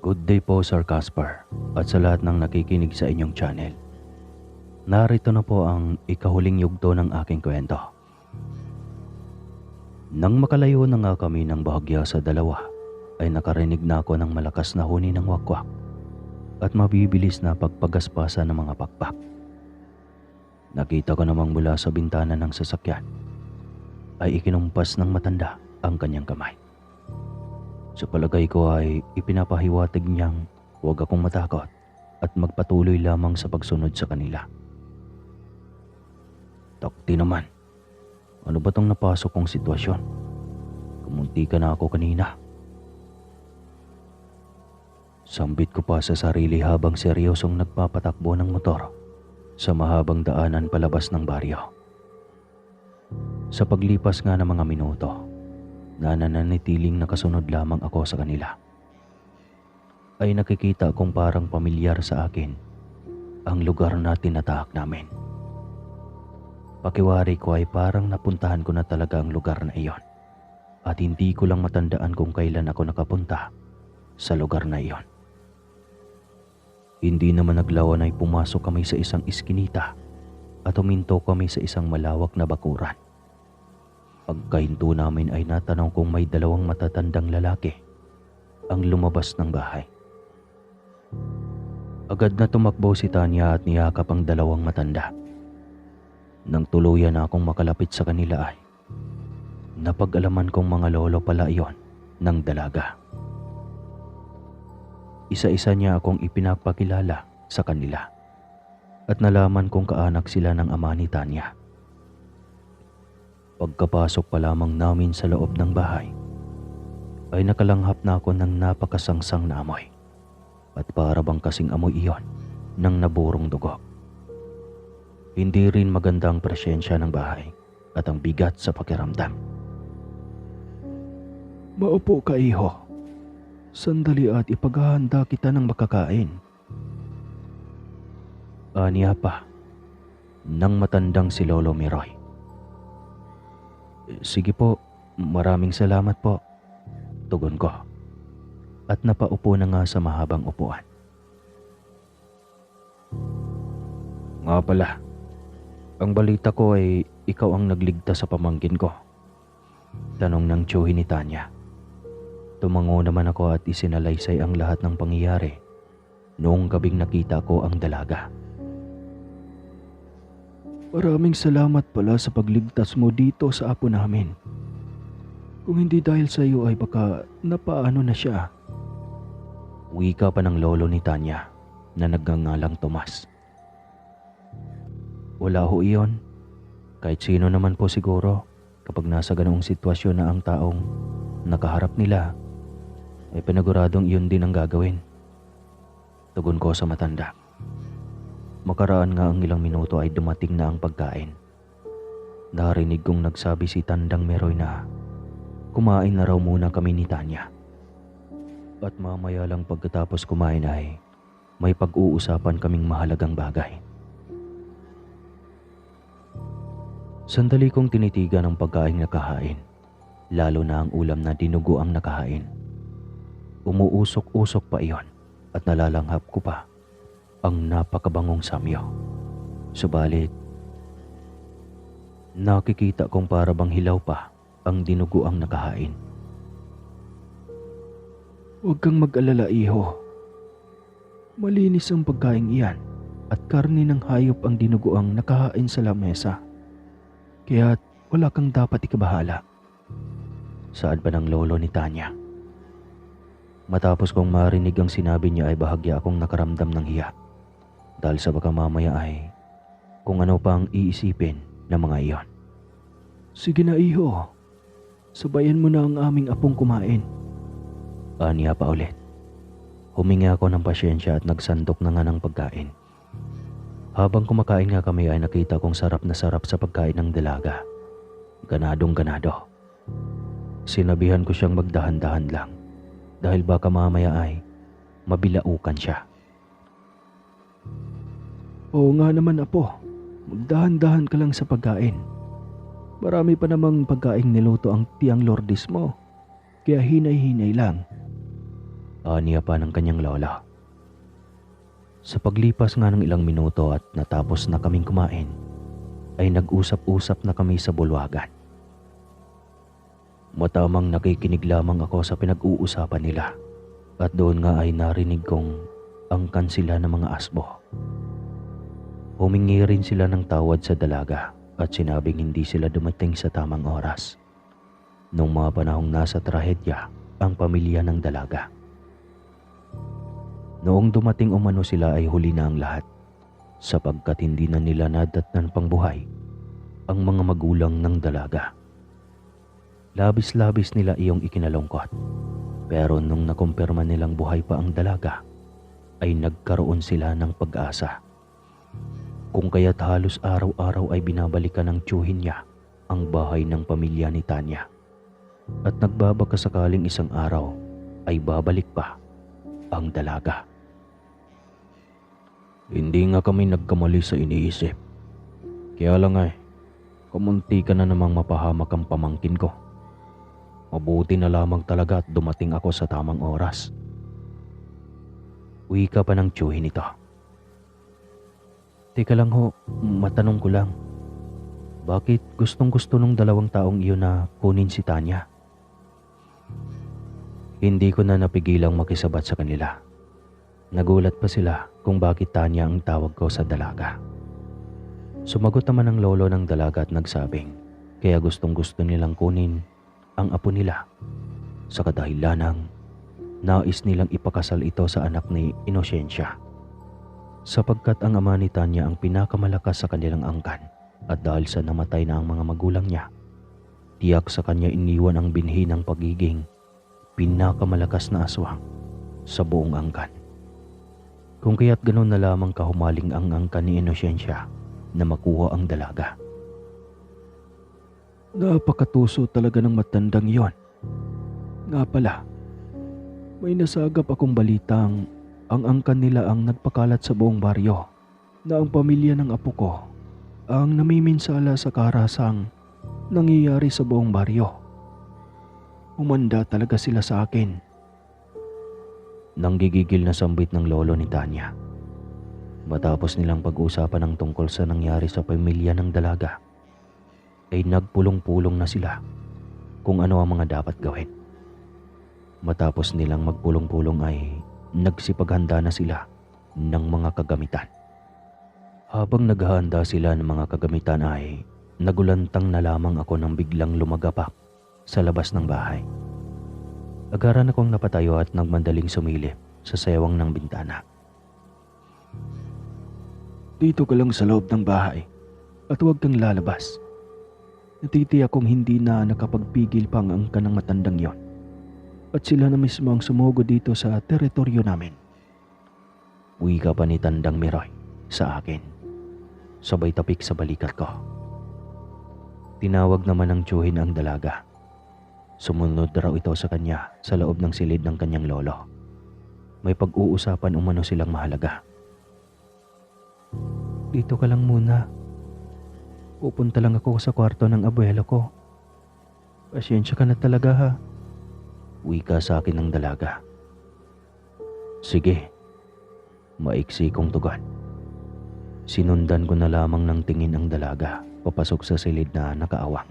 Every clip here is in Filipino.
Good day po Sir Casper at sa lahat ng nakikinig sa inyong channel. Narito na po ang ikahuling yugto ng aking kwento. Nang makalayo na nga kami ng bahagya sa dalawa, ay nakarinig na ako ng malakas na huni ng wakwak at mabibilis na pagpagaspasa ng mga pakpak. Nakita ko namang mula sa bintana ng sasakyan ay ikinumpas ng matanda ang kanyang kamay. Sa palagay ko ay ipinapahiwatig niyang huwag akong matakot at magpatuloy lamang sa pagsunod sa kanila. Takti naman. Ano ba tong napasok kong sitwasyon? Kumunti ka na ako kanina. Sambit ko pa sa sarili habang seryosong nagpapatakbo ng motor sa mahabang daanan palabas ng baryo. Sa paglipas nga ng mga minuto, nananatiling nakasunod lamang ako sa kanila. Ay nakikita kong parang pamilyar sa akin ang lugar na tinatahak namin. Pakiwari ko ay parang napuntahan ko na talaga ang lugar na iyon at hindi ko lang matandaan kung kailan ako nakapunta sa lugar na iyon. Hindi naman naglawan ay pumasok kami sa isang iskinita at huminto kami sa isang malawak na bakuran. Pagkahinto namin ay natanong kung may dalawang matatandang lalaki ang lumabas ng bahay. Agad na tumakbo si Tanya at niyakap ang dalawang matanda. Nang tuluyan na akong makalapit sa kanila ay napag-alaman kong mga lolo pala iyon ng dalaga. Isa-isa niya akong ipinapakilala sa kanila at nalaman kong kaanak sila ng ama ni Tanya. Pagkapasok pa lamang namin sa loob ng bahay, ay nakalanghap na ako ng napakasangsang na amoy at para bang kasing amoy iyon ng naburong dugo. Hindi rin maganda ang presyensya ng bahay at ang bigat sa pakiramdam. Maupo ka iho. Sandali at ipaghahanda kita ng makakain. Aniya pa, nang matandang si Lolo Miroy. Sige po, maraming salamat po. Tugon ko. At napaupo na nga sa mahabang upuan. Nga pala, ang balita ko ay ikaw ang nagligtas sa pamangkin ko. Tanong ng tsuhi ni Tanya. Tumango naman ako at isinalaysay ang lahat ng pangyayari noong gabing nakita ko ang dalaga. Maraming salamat pala sa pagligtas mo dito sa apo namin. Kung hindi dahil sa iyo ay baka napaano na siya. Wika pa ng lolo ni Tanya na nagngangalang Tomas. Wala ho iyon. Kahit sino naman po siguro kapag nasa ganoong sitwasyon na ang taong nakaharap nila ay pinaguradong iyon din ang gagawin. Tugon ko sa matanda. Makaraan nga ang ilang minuto ay dumating na ang pagkain. Narinig kong nagsabi si Tandang Meroy na kumain na raw muna kami ni Tanya. At mamaya lang pagkatapos kumain ay may pag-uusapan kaming mahalagang bagay. Sandali kong tinitigan ang pagkain nakahain, lalo na ang ulam na dinugo ang nakahain. Umuusok-usok pa iyon at nalalanghap ko pa ang napakabangong samyo. Subalit, nakikita kong para bang hilaw pa ang dinugo ang nakahain. Huwag kang mag-alala, iho. Malinis ang pagkain iyan at karni ng hayop ang dinugo ang nakahain sa lamesa. Kaya wala kang dapat ikabahala. Saan ba ng lolo ni Tanya? Matapos kong marinig ang sinabi niya ay bahagya akong nakaramdam ng hiya. Dahil sa baka mamaya ay kung ano pa ang iisipin ng mga iyon. Sige na iho, sabayan mo na ang aming apong kumain. Aniya pa ulit. Humingi ako ng pasyensya at nagsandok na nga ng pagkain. Habang kumakain nga kami ay nakita kong sarap na sarap sa pagkain ng dalaga. Ganadong ganado. Sinabihan ko siyang magdahan-dahan lang dahil baka mamaya ay mabilaukan siya. Oo nga naman apo, magdahan-dahan ka lang sa pagkain. Marami pa namang pagkain niluto ang tiyang lordis mo, kaya hinay-hinay lang. Aniya pa ng kanyang lola. Sa paglipas nga ng ilang minuto at natapos na kaming kumain, ay nag-usap-usap na kami sa bulwagan. Matamang nakikinig lamang ako sa pinag-uusapan nila at doon nga ay narinig kong angkan sila ng mga asbo. Humingi rin sila ng tawad sa dalaga at sinabing hindi sila dumating sa tamang oras. Nung mga panahong nasa trahedya ang pamilya ng dalaga. Noong dumating umano sila ay huli na ang lahat sapagkat hindi na nila nadatnan pang buhay ang mga magulang ng dalaga. Labis-labis nila iyong ikinalungkot. Pero nung nakumpirma nilang buhay pa ang dalaga, ay nagkaroon sila ng pag-asa. Kung kaya't halos araw-araw ay binabalikan ng tiyuhin niya ang bahay ng pamilya ni Tanya. At nagbabaka sakaling isang araw ay babalik pa ang dalaga. Hindi nga kami nagkamali sa iniisip. Kaya lang ay, kumunti ka na namang mapahamak ang pamangkin ko. Mabuti na lamang talaga at dumating ako sa tamang oras. Uwi ka pa ng tiyuhin ito. Teka lang ho, matanong ko lang. Bakit gustong gusto nung dalawang taong iyon na kunin si Tanya? Hindi ko na napigilang makisabat sa kanila. Nagulat pa sila kung bakit Tanya ang tawag ko sa dalaga. Sumagot naman ang lolo ng dalaga at nagsabing kaya gustong gusto nilang kunin ang apo nila sa kadahilanang nais nilang ipakasal ito sa anak ni Inosensya sapagkat ang ama ni Tanya ang pinakamalakas sa kanilang angkan at dahil sa namatay na ang mga magulang niya tiyak sa kanya iniwan ang binhi ng pagiging pinakamalakas na aswang sa buong angkan. Kung kaya't ganoon na lamang kahumaling ang angkan ni Inosensya na makuha ang dalaga. Napakatuso talaga ng matandang yon. Nga pala, may nasagap akong balitang ang angkan nila ang nagpakalat sa buong baryo na ang pamilya ng apo ko ang namiminsala sa karasang nangyayari sa buong baryo. Umanda talaga sila sa akin. Nang gigigil na sambit ng lolo ni Tanya. Matapos nilang pag-usapan ng tungkol sa nangyari sa pamilya ng dalaga, ay nagpulong-pulong na sila kung ano ang mga dapat gawin. Matapos nilang magpulong-pulong ay nagsipaghanda na sila ng mga kagamitan. Habang naghahanda sila ng mga kagamitan ay nagulantang na lamang ako nang biglang lumagapak sa labas ng bahay. Agaran akong napatayo at nagmandaling sumilip sa sewang ng bintana. Dito ka lang sa loob ng bahay at huwag kang lalabas. Natiti akong hindi na nakapagpigil pang ang kanang matandang yon. At sila na mismo ang sumugo dito sa teritoryo namin. Uwi ka pa ni Tandang Miroy sa akin. Sabay tapik sa balikat ko. Tinawag naman ng tiyuhin ang dalaga. Sumunod raw ito sa kanya sa loob ng silid ng kanyang lolo. May pag-uusapan umano silang mahalaga. Dito ka lang muna. Pupunta lang ako sa kwarto ng abuelo ko. Pasyensya ka na talaga ha. Uwi ka sa akin ng dalaga. Sige. Maiksi kong tugon. Sinundan ko na lamang ng tingin ang dalaga papasok sa silid na nakaawang.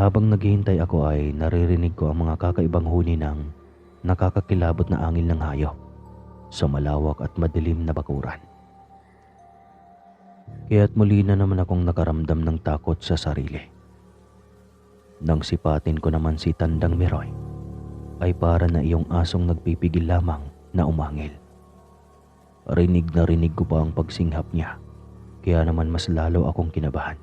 Habang naghihintay ako ay naririnig ko ang mga kakaibang huni ng nakakakilabot na angin ng hayop sa malawak at madilim na bakuran. Kaya't muli na naman akong nakaramdam ng takot sa sarili. Nang sipatin ko naman si Tandang Miroy, ay para na iyong asong nagpipigil lamang na umangil. Rinig na rinig ko pa ang pagsinghap niya, kaya naman mas lalo akong kinabahan.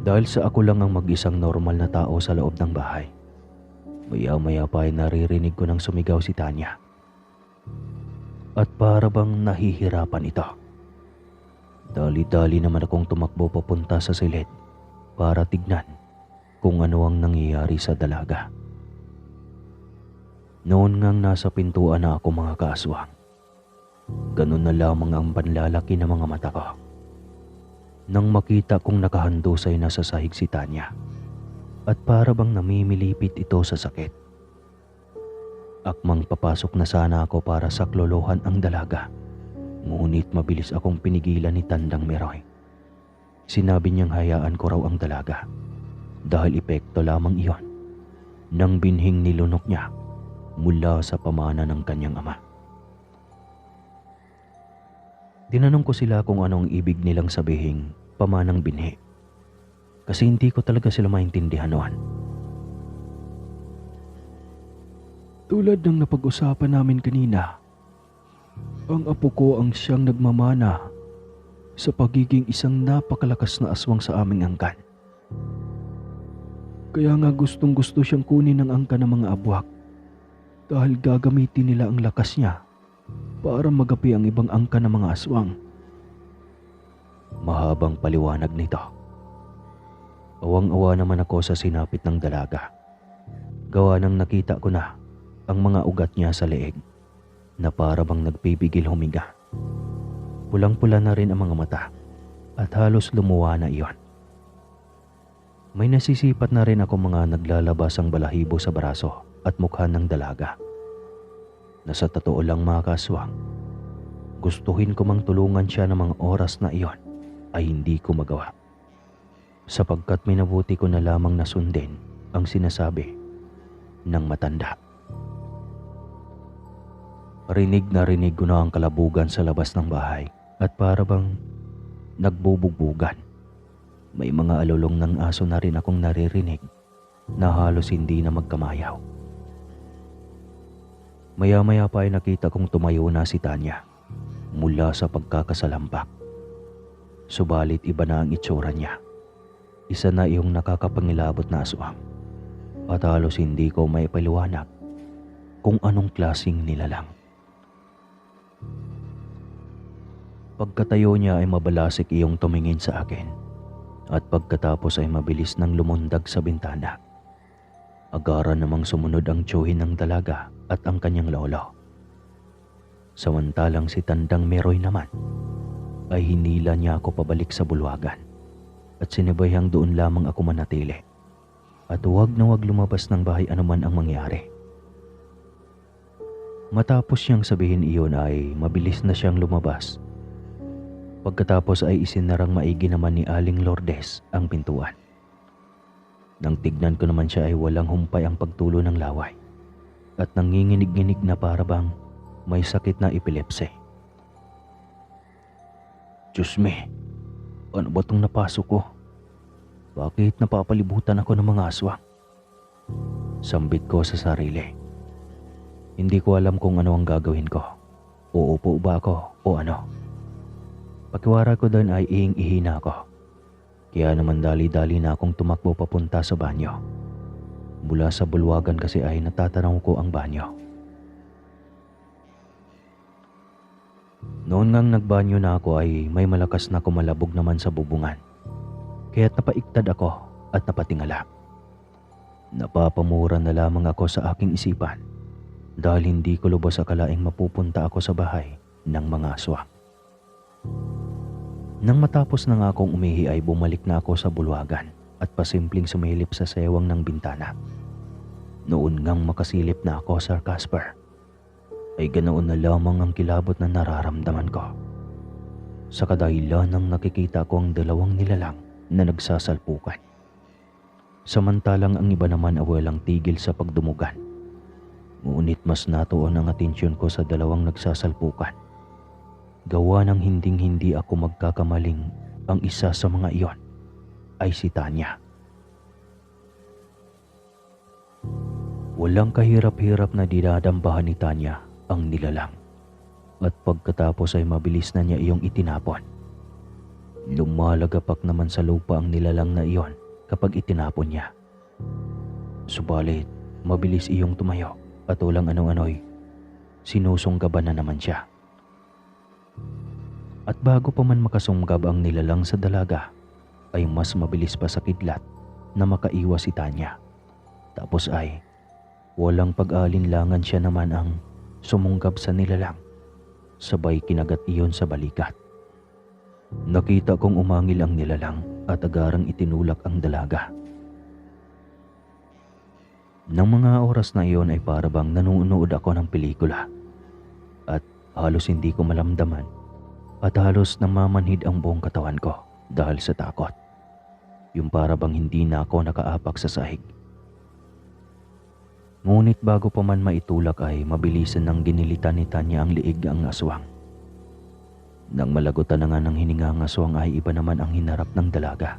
Dahil sa ako lang ang mag-isang normal na tao sa loob ng bahay, maya-maya pa ay naririnig ko nang sumigaw si Tanya at para bang nahihirapan ito. Dali-dali naman akong tumakbo papunta sa silid para tignan kung ano ang nangyayari sa dalaga. Noon ngang nasa pintuan na ako mga kaaswang. Ganun na lamang ang panlalaki ng mga mata ko. Nang makita kong nakahandusay na sa sahig si Tanya, at para bang namimilipit ito sa sakit. Akmang papasok na sana ako para saklolohan ang dalaga. Ngunit mabilis akong pinigilan ni Tandang Meroy. Sinabi niyang hayaan ko raw ang dalaga dahil epekto lamang iyon ng binhing nilunok niya mula sa pamana ng kanyang ama. Tinanong ko sila kung anong ibig nilang sabihin pamanang binhi kasi hindi ko talaga sila maintindihan noon. Tulad ng napag-usapan namin kanina, ang apo ko ang siyang nagmamana sa pagiging isang napakalakas na aswang sa aming angkan. Kaya nga gustong gusto siyang kunin ng angka ng mga abwak dahil gagamitin nila ang lakas niya para magapi ang ibang angka ng mga aswang. Mahabang paliwanag nito. Awang-awa naman ako sa sinapit ng dalaga. Gawa nang nakita ko na ang mga ugat niya sa leeg na para bang nagpipigil humiga. Pulang-pula na rin ang mga mata at halos lumuwa na iyon. May nasisipat na rin ako mga naglalabas ang balahibo sa braso at mukha ng dalaga. Na sa totoo lang mga kaswang, gustuhin ko mang tulungan siya ng mga oras na iyon ay hindi ko magawa. Sapagkat minabuti ko na lamang nasundin ang sinasabi ng matanda. Rinig na rinig ko na ang kalabugan sa labas ng bahay at para bang nagbubugbugan. May mga alulong ng aso na rin akong naririnig na halos hindi na magkamayaw. Maya-maya pa ay nakita kong tumayo na si Tanya mula sa pagkakasalampak. Subalit iba na ang itsura niya. Isa na iyong nakakapangilabot na aswang. At halos hindi ko may paliwanag kung anong klasing nilalang. Pagkatayo niya ay mabalasik iyong tumingin sa akin at pagkatapos ay mabilis nang lumundag sa bintana. Agara namang sumunod ang tsuhin ng dalaga at ang kanyang lolo. Samantalang si Tandang Meroy naman ay hinila niya ako pabalik sa bulwagan at sinibayang doon lamang ako manatili at huwag na huwag lumabas ng bahay anuman ang mangyari. Matapos siyang sabihin iyon ay mabilis na siyang lumabas Pagkatapos ay isinarang maigi naman ni Aling Lourdes ang pintuan. Nang tignan ko naman siya ay walang humpay ang pagtulo ng laway at nanginginig-nginig na para bang may sakit na epilepsy. Diyos me, ano ba itong napasok ko? Bakit napapalibutan ako ng mga aswang? Sambit ko sa sarili. Hindi ko alam kung ano ang gagawin ko. Uupo ba ako o ano? Pakiwara ko doon ay iing-ihi na ako. Kaya naman dali-dali na akong tumakbo papunta sa banyo. Mula sa bulwagan kasi ay natatanaw ko ang banyo. Noon ngang nagbanyo na ako ay may malakas na kumalabog naman sa bubungan. Kaya't napaiktad ako at napatingala. Napapamura na lamang ako sa aking isipan dahil hindi ko lubos akalaing mapupunta ako sa bahay ng mga aswang. Nang matapos na nga akong umihi ay bumalik na ako sa bulwagan at pasimpleng sumilip sa sewang ng bintana. Noon ngang makasilip na ako, Sir Casper, ay ganoon na lamang ang kilabot na nararamdaman ko. Sa kadahilan ng nakikita ko ang dalawang nilalang na nagsasalpukan. Samantalang ang iba naman ay walang tigil sa pagdumugan. Ngunit mas natuon ang atensyon ko sa dalawang nagsasalpukan Gawa ng hinding-hindi ako magkakamaling ang isa sa mga iyon ay si Tanya. Walang kahirap-hirap na dinadambahan ni Tanya ang nilalang at pagkatapos ay mabilis na niya iyong itinapon. Lumalagapak naman sa lupa ang nilalang na iyon kapag itinapon niya. Subalit, mabilis iyong tumayo at walang anong-ano'y sinusunggaban na naman siya. At bago pa man makasumgab ang nilalang sa dalaga, ay mas mabilis pa sa kidlat na makaiwas si Tanya. Tapos ay walang pag-alinlangan siya naman ang sumunggab sa nilalang. Sabay kinagat iyon sa balikat. Nakita kong umangil ang nilalang at agarang itinulak ang dalaga. Nang mga oras na iyon ay para bang nanonood ako ng pelikula at halos hindi ko malamdaman at halos namamanhid ang buong katawan ko dahil sa takot. Yung para bang hindi na ako nakaapak sa sahig. Ngunit bago pa man maitulak ay mabilisan nang ginilitan ni Tanya ang liig ang aswang. Nang malagutan na nga ng hininga ang aswang ay iba naman ang hinarap ng dalaga.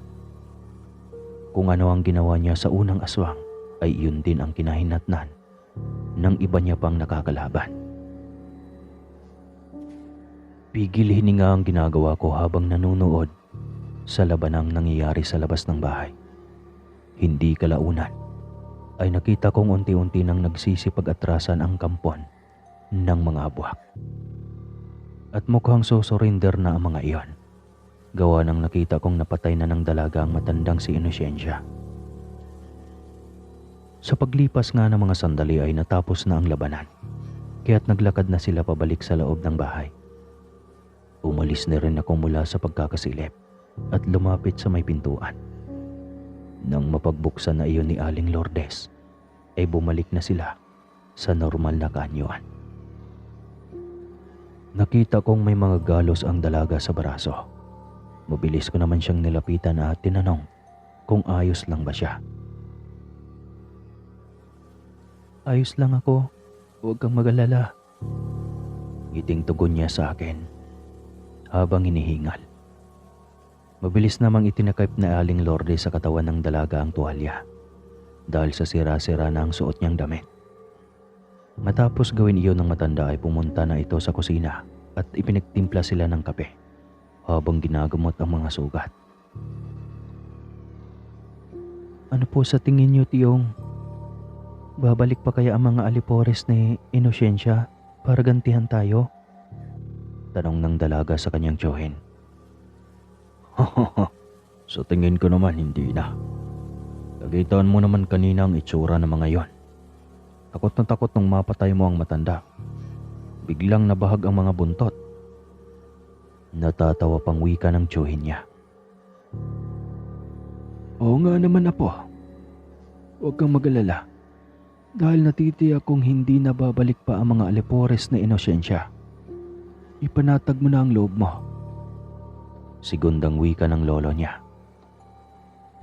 Kung ano ang ginawa niya sa unang aswang ay iyon din ang kinahinatnan ng iba niya pang nakakalaban. Pigil hininga ang ginagawa ko habang nanunood sa labanang nangyayari sa labas ng bahay. Hindi kalaunan ay nakita kong unti-unti nang nagsisipag-atrasan ang kampon ng mga buwak. At mukhang susurrender na ang mga iyon. Gawa nang nakita kong napatay na ng dalaga ang matandang si Inosensya. Sa paglipas nga ng mga sandali ay natapos na ang labanan. Kaya't naglakad na sila pabalik sa loob ng bahay. Umalis na rin ako mula sa pagkakasilip at lumapit sa may pintuan. Nang mapagbuksan na iyon ni Aling Lourdes, ay bumalik na sila sa normal na kanyuan. Nakita kong may mga galos ang dalaga sa baraso. Mabilis ko naman siyang nilapitan at tinanong kung ayos lang ba siya. Ayos lang ako. Huwag kang mag-alala. Ngiting tugon niya sa akin habang hinihingal. Mabilis namang itinakip na aling lorde sa katawan ng dalaga ang tuwalya dahil sa sira-sira na ang suot niyang damit. Matapos gawin iyon ng matanda ay pumunta na ito sa kusina at ipinagtimpla sila ng kape habang ginagamot ang mga sugat. Ano po sa tingin niyo, Tiyong? Babalik pa kaya ang mga alipores ni Inosensya para gantihan tayo? Tanong ng dalaga sa kanyang tiyuhin. sa tingin ko naman hindi na. Kagitaan mo naman kanina ang itsura ng mga yon. Takot na takot nung mapatay mo ang matanda. Biglang nabahag ang mga buntot. Natatawa pang wika ng tiyuhin niya. Oo nga naman apo. Huwag kang mag-alala. Dahil natitiyak kong hindi na babalik pa ang mga alipores na inosensya. Ipanatag mo na ang loob mo. Sigundang wika ng lolo niya.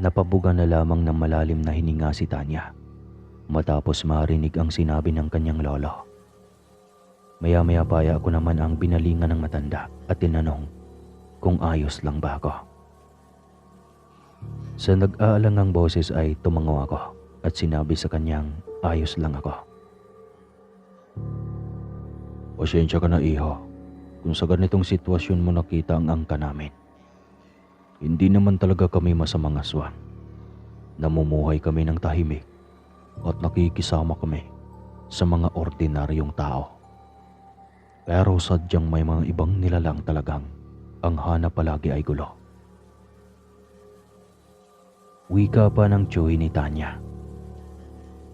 Napabuga na lamang ng malalim na hininga si Tanya matapos marinig ang sinabi ng kanyang lolo. Maya-maya paya ako naman ang binalingan ng matanda at tinanong kung ayos lang ba ako. Sa nag-aalangang boses ay tumango ako at sinabi sa kanyang ayos lang ako. Pasensya ka na iho kung sa ganitong sitwasyon mo nakita ang angka namin. Hindi naman talaga kami masamang aswang. Namumuhay kami ng tahimik at nakikisama kami sa mga ordinaryong tao. Pero sadyang may mga ibang nilalang talagang ang hanap palagi ay gulo. Wika pa ng Joey ni Tanya.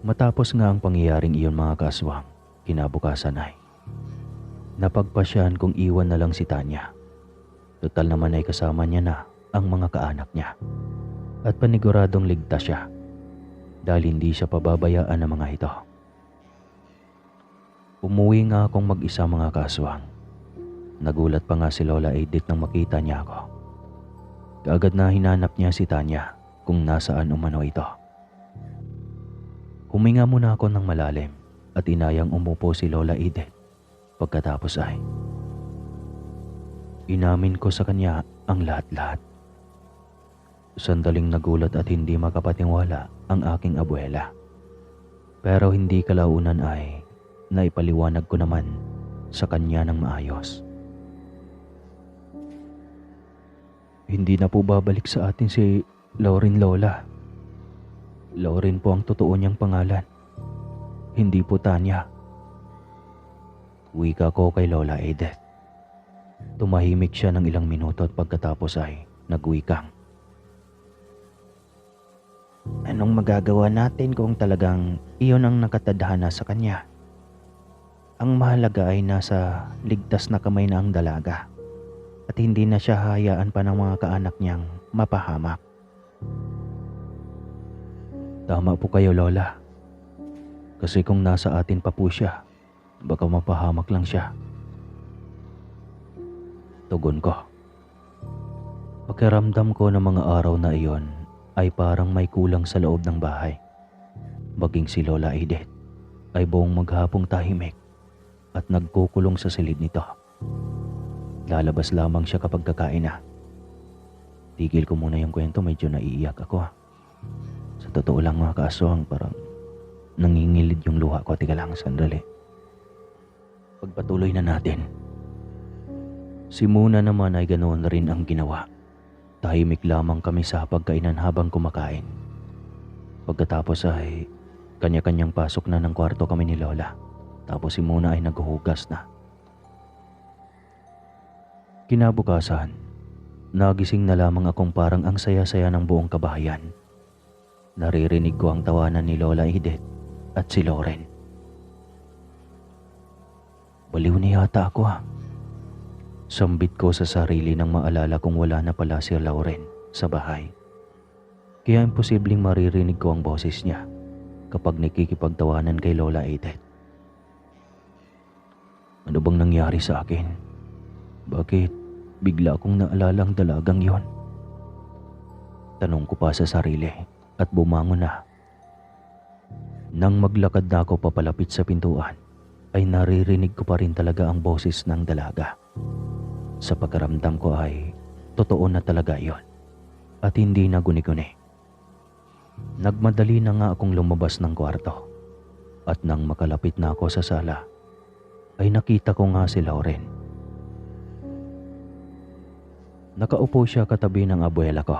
Matapos nga ang pangyayaring iyon mga kaswang, kinabukasan ay napagpasyan kung iwan na lang si Tanya. Total naman ay kasama niya na ang mga kaanak niya at paniguradong ligtas siya dahil hindi siya pababayaan ng mga ito. Umuwi nga akong mag-isa mga kaswang. Nagulat pa nga si Lola Edith nang makita niya ako. Kaagad na hinanap niya si Tanya kung nasaan umano ito. Huminga muna ako ng malalim at inayang umupo si Lola Edith. Pagkatapos ay inamin ko sa kanya ang lahat-lahat. Sandaling nagulat at hindi makapatingwala ang aking abuela. Pero hindi kalaunan ay naipaliwanag ko naman sa kanya ng maayos. Hindi na po babalik sa atin si Lauren Lola. Lauren po ang totoo niyang pangalan. Hindi po Tanya. Wika ko kay Lola Edith. Tumahimik siya ng ilang minuto at pagkatapos ay nagwikang. Anong magagawa natin kung talagang iyon ang nakatadhana sa kanya? Ang mahalaga ay nasa ligtas na kamay na ang dalaga at hindi na siya hayaan pa ng mga kaanak niyang mapahamak. Tama po kayo, Lola. Kasi kung nasa atin pa po siya, baka mapahamak lang siya. Tugon ko. Pakiramdam ko ng mga araw na iyon ay parang may kulang sa loob ng bahay. Baging si Lola Edith ay buong maghapong tahimik at nagkukulong sa silid nito. Lalabas lamang siya kapag kakain na. Tigil ko muna yung kwento, medyo naiiyak ako. Sa totoo lang mga kaaswang, parang nangingilid yung luha ko. Tika lang, sandali. Pagpatuloy na natin. Si Muna naman ay ganoon rin ang ginawa. Tahimik lamang kami sa pagkainan habang kumakain. Pagkatapos ay kanya-kanyang pasok na ng kwarto kami ni Lola. Tapos si Muna ay naghuhugas na. Kinabukasan, nagising na lamang akong parang ang saya-saya ng buong kabahayan. Naririnig ko ang tawanan ni Lola Edith at si Loren. Baliw na yata ako ha. Sambit ko sa sarili nang maalala kong wala na pala si Lauren sa bahay. Kaya imposibleng maririnig ko ang boses niya kapag nakikipagtawanan kay Lola Edith. Ano bang nangyari sa akin? Bakit bigla akong naalala ang dalagang yon? Tanong ko pa sa sarili at bumangon na. Nang maglakad na ako papalapit sa pintuan, ay naririnig ko pa rin talaga ang boses ng dalaga. Sa pagkaramdam ko ay totoo na talaga yon at hindi na guni-guni. Nagmadali na nga akong lumabas ng kwarto at nang makalapit na ako sa sala, ay nakita ko nga si Lauren. Nakaupo siya katabi ng abuela ko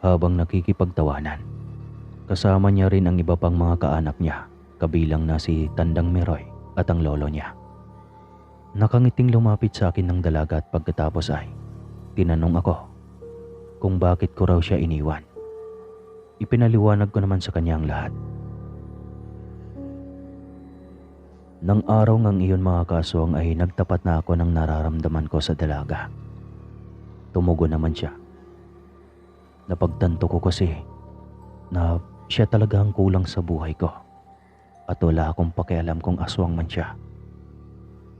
habang nakikipagtawanan. Kasama niya rin ang iba pang mga kaanak niya, kabilang na si Tandang Meroy at ang lolo niya. Nakangiting lumapit sa akin ng dalaga at pagkatapos ay tinanong ako kung bakit ko raw siya iniwan. Ipinaliwanag ko naman sa kanya ang lahat. Nang araw ngang iyon mga kaswang ay nagtapat na ako ng nararamdaman ko sa dalaga. Tumugo naman siya. Napagtanto ko kasi na siya talaga ang kulang sa buhay ko at wala akong pakialam kung aswang man siya.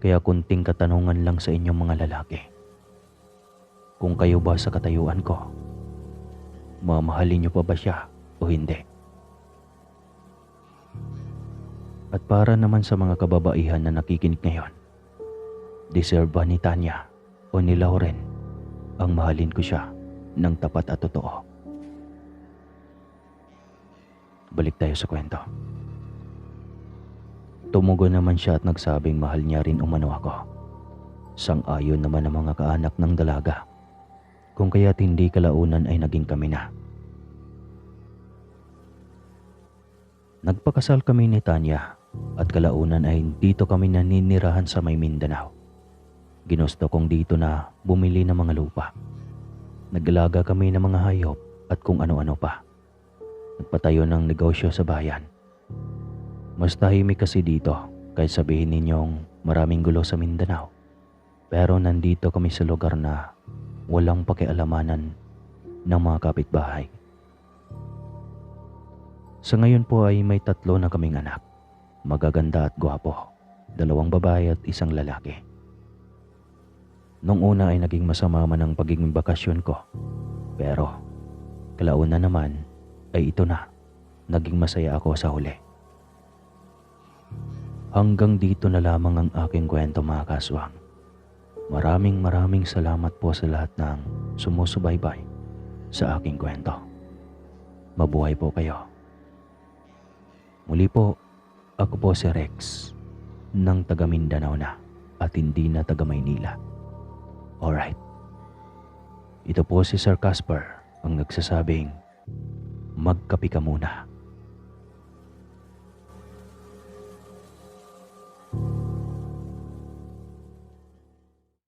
Kaya kunting katanungan lang sa inyong mga lalaki. Kung kayo ba sa katayuan ko, mamahalin niyo pa ba siya o hindi? At para naman sa mga kababaihan na nakikinig ngayon, deserve ba ni Tanya o ni Lauren ang mahalin ko siya ng tapat at totoo? Balik tayo sa kwento. Tumugo naman siya at nagsabing mahal niya rin umano ako. Sang-ayon naman ang mga kaanak ng dalaga. Kung kaya't hindi kalaunan ay naging kami na. Nagpakasal kami ni Tanya at kalaunan ay dito kami naninirahan sa may Mindanao. Ginusto kong dito na bumili ng mga lupa. Naglaga kami ng mga hayop at kung ano-ano pa. Nagpatayo ng negosyo sa bayan. Mas tahimik kasi dito kahit sabihin ninyong maraming gulo sa Mindanao. Pero nandito kami sa lugar na walang pakialamanan ng mga kapitbahay. Sa ngayon po ay may tatlo na kaming anak. Magaganda at gwapo. Dalawang babae at isang lalaki. Nung una ay naging masama man ang pagiging bakasyon ko. Pero kalauna naman ay ito na. Naging masaya ako sa huli. Hanggang dito na lamang ang aking kwento mga kaswang. Maraming maraming salamat po sa lahat ng sumusubaybay sa aking kwento. Mabuhay po kayo. Muli po, ako po si Rex ng taga Mindanao na at hindi na taga Maynila. Alright. Ito po si Sir Casper ang nagsasabing magkapi ka muna. Thank you.